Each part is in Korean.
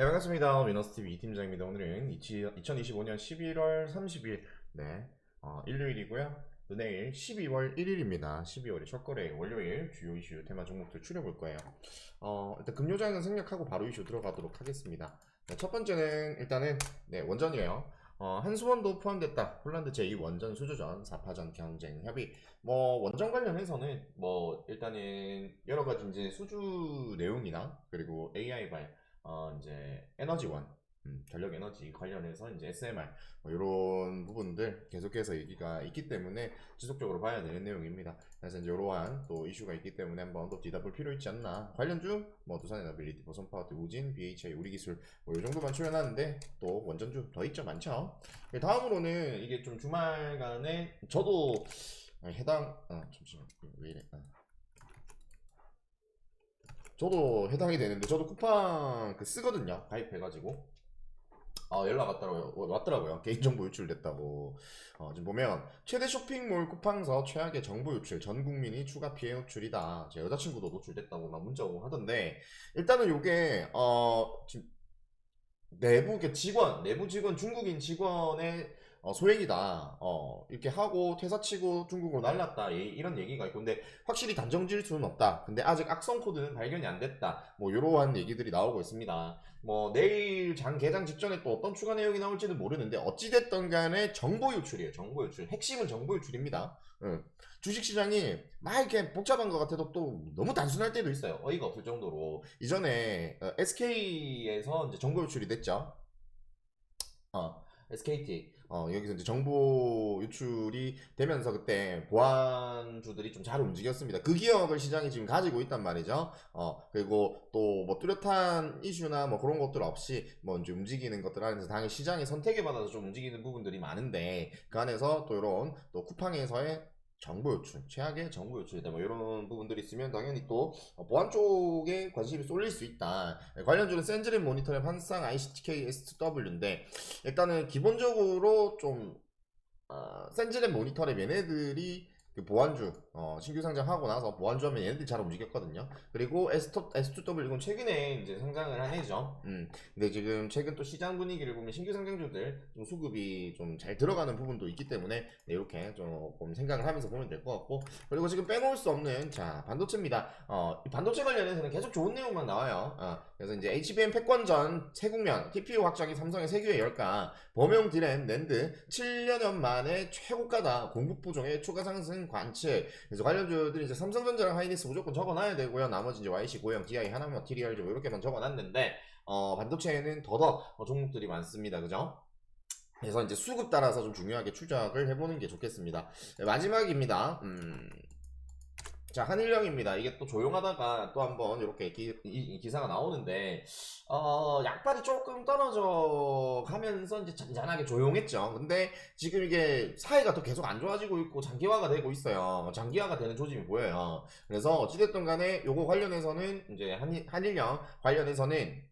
네 반갑습니다. 위너스TV 이팀장입니다. 오늘은 2025년 11월 30일 네 어, 일요일이고요. 또 내일 12월 1일입니다. 12월의 첫 거래 월요일 주요 이슈 테마 종목들 추려볼 거예요. 어, 일단 금요장은 생략하고 바로 이슈 들어가도록 하겠습니다. 네, 첫 번째는 일단은 네 원전이에요. 어, 한수원도 포함됐다. 폴란드 제2원전 수주전 4파전 경쟁 협의. 뭐 원전 관련해서는 뭐 일단은 여러 가지 이제 수주 내용이나 그리고 AI발 어 이제 에너지원 음, 전력 에너지 관련해서 이제 SMR 뭐 이런 부분들 계속해서 얘기가 있기 때문에 지속적으로 봐야 되는 내용입니다. 그래서 이제 이러한 또 이슈가 있기 때문에 한번 또 뒤다볼 필요 있지 않나. 관련주 뭐 두산 에너빌리티, 보선 파워트, 우진, BHI, 우리 기술 뭐 이 정도만 출연하는데 또 원전주 더 있죠, 많죠. 네, 다음으로는 이게 좀 주말간에 저도 해당 아 잠시만 왜 이래. 아. 저도 해당이 되는데 저도 쿠팡 그 쓰거든요. 가입해가지고. 아 연락 왔더라고요. 어, 왔더라고요. 개인정보 유출됐다고. 어, 지금 보면 최대 쇼핑몰 쿠팡서 최악의 정보 유출 전 국민이 추가 피해 노출이다. 제 여자친구도 노출됐다고 막 문자 오고 하던데 일단은 요게 어 지금 내부 그 직원 내부 직원 중국인 직원의 어, 소액이다. 어, 이렇게 하고 퇴사치고 중국으로 날랐다. 이- 이런 얘기가 있고 근데 확실히 단정 지을 수는 없다. 근데 아직 악성 코드는 발견이 안 됐다. 뭐 이러한 얘기들이 나오고 있습니다. 뭐 내일 장 개장 직전에 또 어떤 추가 내용이 나올지는 모르는데 어찌 됐던 간에 정보 유출이에요. 정보 유출. 핵심은 정보 유출입니다. 응. 주식 시장이 막 이렇게 복잡한 것 같아도 또 너무 단순할 때도 있어요. 어이가 없을 정도로 이전에 SK에서 이제 정보 유출이 됐죠. 어, SKT 어, 여기서 이제 정보 유출이 되면서 그때 보안주들이 좀 잘 움직였습니다. 그 기업을 시장이 지금 가지고 있단 말이죠. 어, 그리고 또 뭐 뚜렷한 이슈나 뭐 그런 것들 없이 뭐 이제 움직이는 것들 안에서 당연히 시장의 선택에 받아서 좀 움직이는 부분들이 많은데 그 안에서 또 이런 또 쿠팡에서의 정보 유출, 최악의 정보 유출이다. 뭐 이런 부분들이 있으면 당연히 또 어, 보안 쪽에 관심이 쏠릴 수 있다. 네, 관련주는 센즈랩 모니터랩 한상 ICTK S2W인데 일단은 기본적으로 좀 어, 센즈랩 모니터랩 얘네들이 그 보안주 어, 신규 상장하고 나서 보안주 하면 얘네들이 잘 움직였거든요. 그리고 S2, S2W 이건 최근에 이제 상장을 한 해죠. 음. 근데 지금 최근 또 시장 분위기를 보면 신규 상장주들 좀 수급이 좀 잘 들어가는 부분도 있기 때문에 네, 이렇게 조금 생각을 하면서 보면 될 것 같고 그리고 지금 빼놓을 수 없는 자 반도체입니다. 어, 이 반도체 관련해서는 계속 좋은 내용만 나와요. 어, 그래서 이제 HBM 패권전 세국면 TPU 확장이 삼성의 세규의 열가 범용 디램 낸드 7년 만에 최고가다 공급 부종의 추가 상승 관측 그래서 관련주들이 이제 삼성전자랑 하이닉스 무조건 적어놔야 되고요. 나머지 이제 YC 고형 DI 하나 머티리얼 좀 이렇게만 적어놨는데 어, 반도체에는 더더 어, 종목들이 많습니다. 그죠? 그래서 이제 수급 따라서 좀 중요하게 추적을 해보는 게 좋겠습니다. 네, 마지막입니다. 음, 자, 한일령입니다. 이게 또 조용하다가 또 한번 이렇게 기, 이- 이 기사가 나오는데, 어, 약발이 조금 떨어져 가면서 이제 잔잔하게 조용했죠. 근데 지금 이게 사이가 또 계속 안 좋아지고 있고 장기화가 되고 있어요. 장기화가 되는 조짐이 보여요. 그래서 어찌됐든 간에 요거 관련해서는 이제 한일, 한일령 관련해서는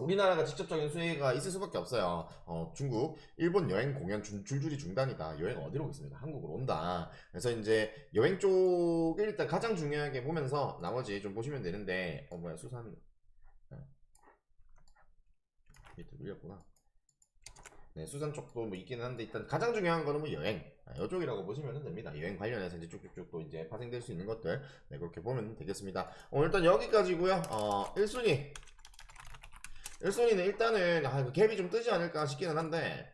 우리나라가 직접적인 수혜가 있을 수밖에 없어요. 어, 중국, 일본 여행 공연 줄, 줄줄이 중단이다. 여행 어디로 오겠습니다. 한국으로 온다. 그래서 이제 여행 쪽을 일단 가장 중요하게 보면서 나머지 좀 보시면 되는데, 어, 뭐야, 수산. 어. 밑에 밀렸구나. 네, 수산 쪽도 뭐 있기는 한데, 일단 가장 중요한 거는 뭐 여행. 아, 이쪽이라고 보시면 됩니다. 여행 관련해서 이제 쭉쭉쭉 또 이제 파생될 수 있는 것들. 네, 그렇게 보면 되겠습니다. 오늘 일단 여기까지고요 어, 1순위. 1순위는 일단은, 아, 그 갭이 좀 뜨지 않을까 싶기는 한데,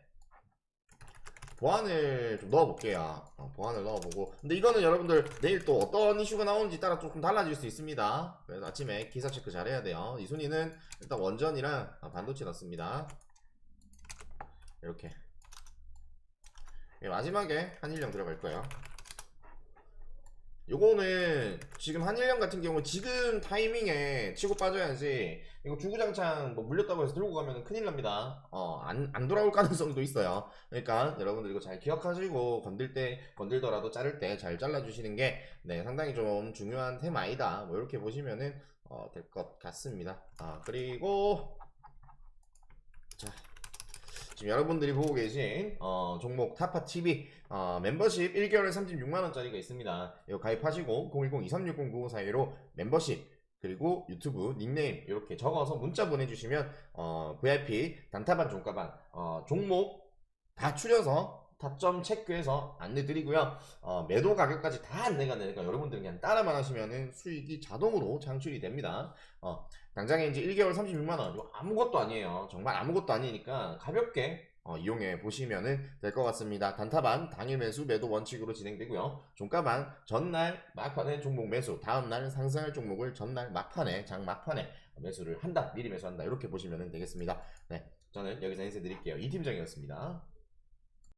보안을 좀 넣어볼게요. 어, 보안을 넣어보고. 근데 이거는 여러분들 내일 또 어떤 이슈가 나오는지 따라 조금 달라질 수 있습니다. 그래서 아침에 기사 체크 잘 해야 돼요. 이 순위는 일단 원전이랑 아, 반도체 넣습니다. 이렇게. 예, 마지막에 한일령 들어갈 거예요. 요거는 지금 한일령 같은 경우 지금 타이밍에 치고 빠져야지 이거 주구장창 뭐 물렸다고 해서 들고 가면 큰일 납니다. 어, 안, 안 돌아올 가능성도 있어요. 그러니까 여러분들 이거 잘 기억하시고 건들 때 건들더라도 자를 때 잘 잘라주시는 게 네, 상당히 좀 중요한 테마이다. 뭐 이렇게 보시면은 어, 될 것 같습니다. 아 그리고 자 지금 여러분들이 보고 계신 어, 종목 타파 TV 어, 멤버십 1개월에 36만 원짜리가 있습니다. 이거 가입하시고 010-2360-9542로 멤버십 그리고 유튜브 닉네임 이렇게 적어서 문자 보내주시면 어, VIP 단타반 종가반 어, 종목 다 추려서 타점 체크해서 안내 드리고요. 어, 매도 가격까지 다 안내가 되니까 여러분들 그냥 따라만 하시면은 수익이 자동으로 창출이 됩니다. 어, 당장에 이제 1개월 36만 원 이거 아무것도 아니에요. 정말 아무것도 아니니까 가볍게 어, 이용해 보시면은 될 것 같습니다. 단타반 당일 매수 매도 원칙으로 진행되고요. 종가반 전날 막판에 종목 매수, 다음날 상승할 종목을 전날 막판에 장 막판에 매수를 한다, 미리 매수한다 이렇게 보시면 되겠습니다. 네, 저는 여기서 인사 드릴게요. 이 팀장이었습니다.